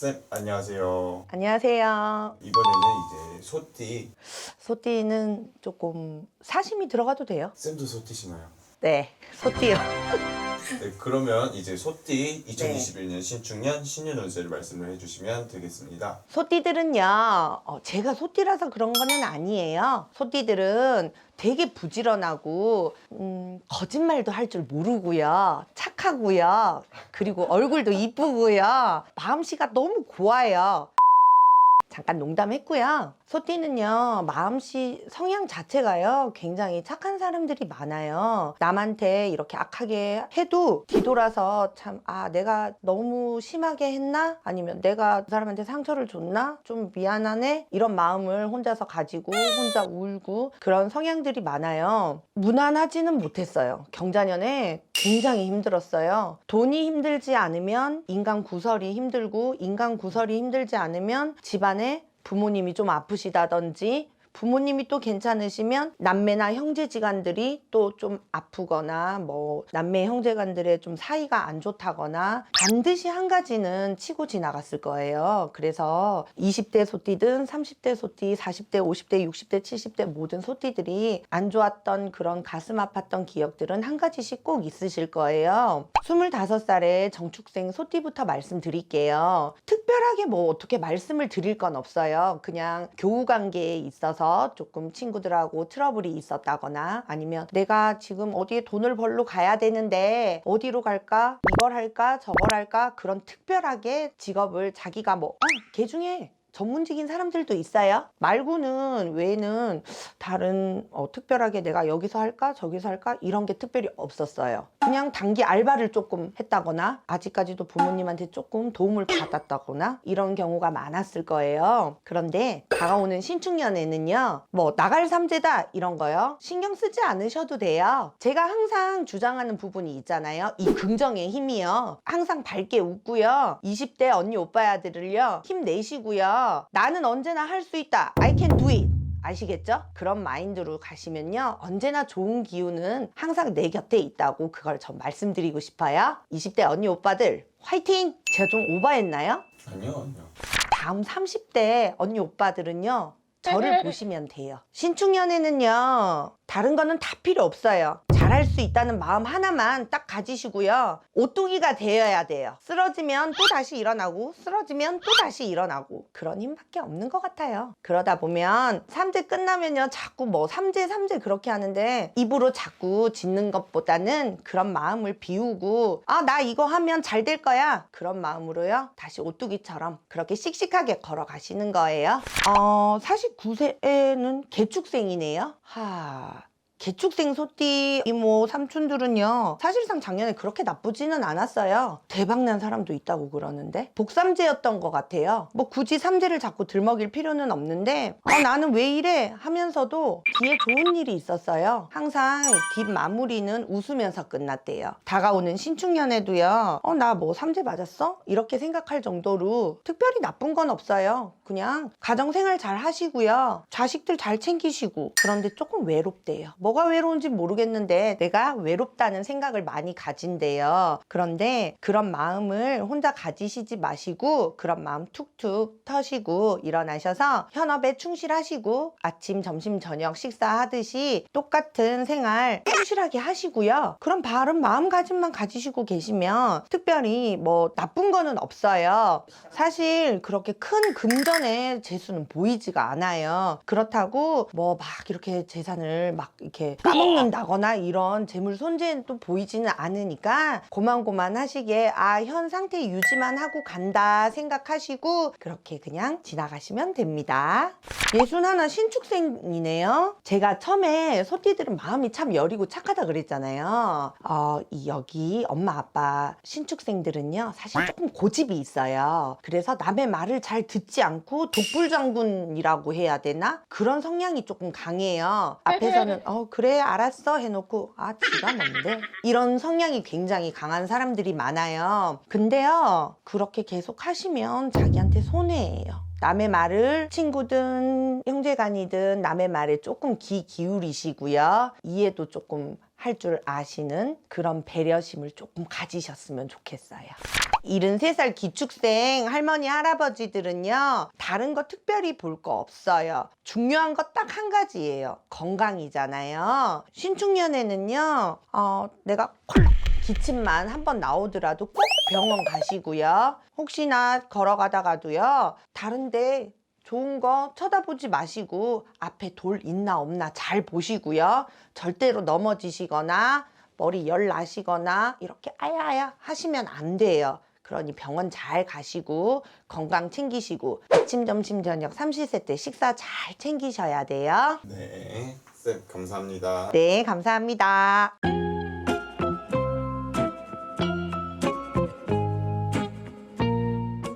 쌤 안녕하세요. 안녕하세요. 이번에는 이제 소띠 소띠는 조금 사심이 들어가도 돼요? 쌤도 소띠시나요? 네, 소띠요. 네 그러면 이제 소띠 2021년 신축년 신년 운세를 말씀을 해주시면 되겠습니다. 소띠들은요, 어, 제가 소띠라서 그런 거는 아니에요. 소띠들은 되게 부지런하고, 음, 거짓말도 할 줄 모르고요. 착하고요. 그리고 얼굴도 이쁘고요. 마음씨가 너무 고와요. 잠깐 농담했고요. 소띠는요, 마음씨 성향 자체가요, 굉장히 착한 사람들이 많아요. 남한테 이렇게 악하게 해도 뒤돌아서 참, 아, 내가 너무 심하게 했나? 아니면 내가 그 사람한테 상처를 줬나? 좀 미안하네? 이런 마음을 혼자서 가지고 혼자 울고 그런 성향들이 많아요. 무난하지는 못했어요. 경자년에 굉장히 힘들었어요. 돈이 힘들지 않으면 인간 구설이 힘들고 인간 구설이 힘들지 않으면 집안에 부모님이 좀 아프시다든지 부모님이 또 괜찮으시면 남매나 형제지간들이 또 좀 아프거나 뭐 남매 형제간들의 좀 사이가 안 좋다거나 반드시 한 가지는 치고 지나갔을 거예요. 그래서 20대 소띠든 30대 소띠, 40대, 50대, 60대, 70대 모든 소띠들이 안 좋았던 그런 가슴 아팠던 기억들은 한 가지씩 꼭 있으실 거예요. 25살에 정축생 소띠부터 말씀드릴게요. 특별하게 뭐 어떻게 말씀을 드릴 건 없어요. 그냥 교우 관계에 있어서 조금 친구들하고 트러블이 있었다거나 아니면 내가 지금 어디에 돈을 벌러 가야 되는데 어디로 갈까? 이걸 할까? 저걸 할까? 그런 특별하게 직업을 자기가 뭐, 어, 걔 중에 전문직인 사람들도 있어요. 말고는 외에는 다른 어, 특별하게 내가 여기서 할까 저기서 할까 이런 게 특별히 없었어요. 그냥 단기 알바를 조금 했다거나 아직까지도 부모님한테 조금 도움을 받았다거나 이런 경우가 많았을 거예요. 그런데 다가오는 신축년에는요, 뭐 나갈 삼재다 이런 거요 신경 쓰지 않으셔도 돼요. 제가 항상 주장하는 부분이 있잖아요. 이 긍정의 힘이요. 항상 밝게 웃고요. 20대 언니 오빠야들을요 힘내시고요. 나는 언제나 할 수 있다. I can do it. 아시겠죠? 그런 마인드로 가시면요. 언제나 좋은 기운은 항상 내 곁에 있다고 그걸 전 말씀드리고 싶어요. 20대 언니 오빠들 화이팅! 제가 좀 오버했나요? 아니요 아니요. 다음 30대 언니 오빠들은요. 저를 보시면 돼요. 신축년에는요. 다른 거는 다 필요 없어요. 잘할 수 있다는 마음 하나만 딱 가지시고요. 오뚜기가 되어야 돼요. 쓰러지면 또 다시 일어나고 쓰러지면 또 다시 일어나고 그런 힘밖에 없는 것 같아요. 그러다 보면 삼재 끝나면요. 자꾸 뭐 삼재 삼재 그렇게 하는데 입으로 자꾸 짓는 것보다는 그런 마음을 비우고 아 나 이거 하면 잘 될 거야 그런 마음으로요. 다시 오뚜기처럼 그렇게 씩씩하게 걸어가시는 거예요. 어 49세에는 개축생이네요. 하 개축생 소띠 이모 삼촌들은요 사실상 작년에 그렇게 나쁘지는 않았어요. 대박난 사람도 있다고 그러는데? 복삼재였던 것 같아요. 뭐 굳이 삼재를 자꾸 들먹일 필요는 없는데 아 나는 왜 이래? 하면서도 뒤에 좋은 일이 있었어요. 항상 뒷 마무리는 웃으면서 끝났대요. 다가오는 신축년에도요 어 나 뭐 삼재 맞았어? 이렇게 생각할 정도로 특별히 나쁜 건 없어요. 그냥 가정생활 잘 하시고요. 자식들 잘 챙기시고. 그런데 조금 외롭대요. 뭐가 외로운지 모르겠는데 내가 외롭다는 생각을 많이 가진대요. 그런데 그런 마음을 혼자 가지시지 마시고 그런 마음 툭툭 터시고 일어나셔서 현업에 충실하시고 아침, 점심, 저녁 식사하듯이 똑같은 생활 충실하게 하시고요. 그런 바른 마음가짐만 가지시고 계시면 특별히 뭐 나쁜 거는 없어요. 사실 그렇게 큰 금전의 재수는 보이지가 않아요. 그렇다고 뭐 막 이렇게 재산을 막 이렇게 까먹는다거나 이런 재물 손재는 또 보이지는 않으니까 고만고만 하시게 아 현 상태 유지만 하고 간다 생각하시고 그렇게 그냥 지나가시면 됩니다. 예순 하나 신축생이네요. 제가 처음에 소띠들은 마음이 참 여리고 착하다 그랬잖아요. 어, 이 여기 엄마 아빠 신축생들은요 사실 조금 고집이 있어요. 그래서 남의 말을 잘 듣지 않고 독불장군이라고 해야 되나 그런 성향이 조금 강해요. 앞에서는 어 그래 알았어 해놓고 아 지가 뭔데 이런 성향이 굉장히 강한 사람들이 많아요. 근데요 그렇게 계속 하시면 자기한테 손해예요. 남의 말을 친구든 형제간이든 남의 말에 조금 귀 기울이시고요. 이해도 조금 할 줄 아시는 그런 배려심을 조금 가지셨으면 좋겠어요. 73살 기축생 할머니 할아버지들은요 다른 거 특별히 볼 거 없어요 중요한 거 딱 한 가지예요 건강이잖아요 신축년에는요 어, 내가 콜록 기침만 한 번 나오더라도 꼭 병원 가시고요 혹시나 걸어가다가도요 다른데 좋은 거 쳐다보지 마시고 앞에 돌 있나 없나 잘 보시고요 절대로 넘어지시거나 머리 열 나시거나 이렇게 아야아야 하시면 안 돼요. 그러니 병원 잘 가시고 건강 챙기시고 아침 점심 저녁 삼시세 때 식사 잘 챙기셔야 돼요. 네, 쌤 감사합니다. 네, 감사합니다.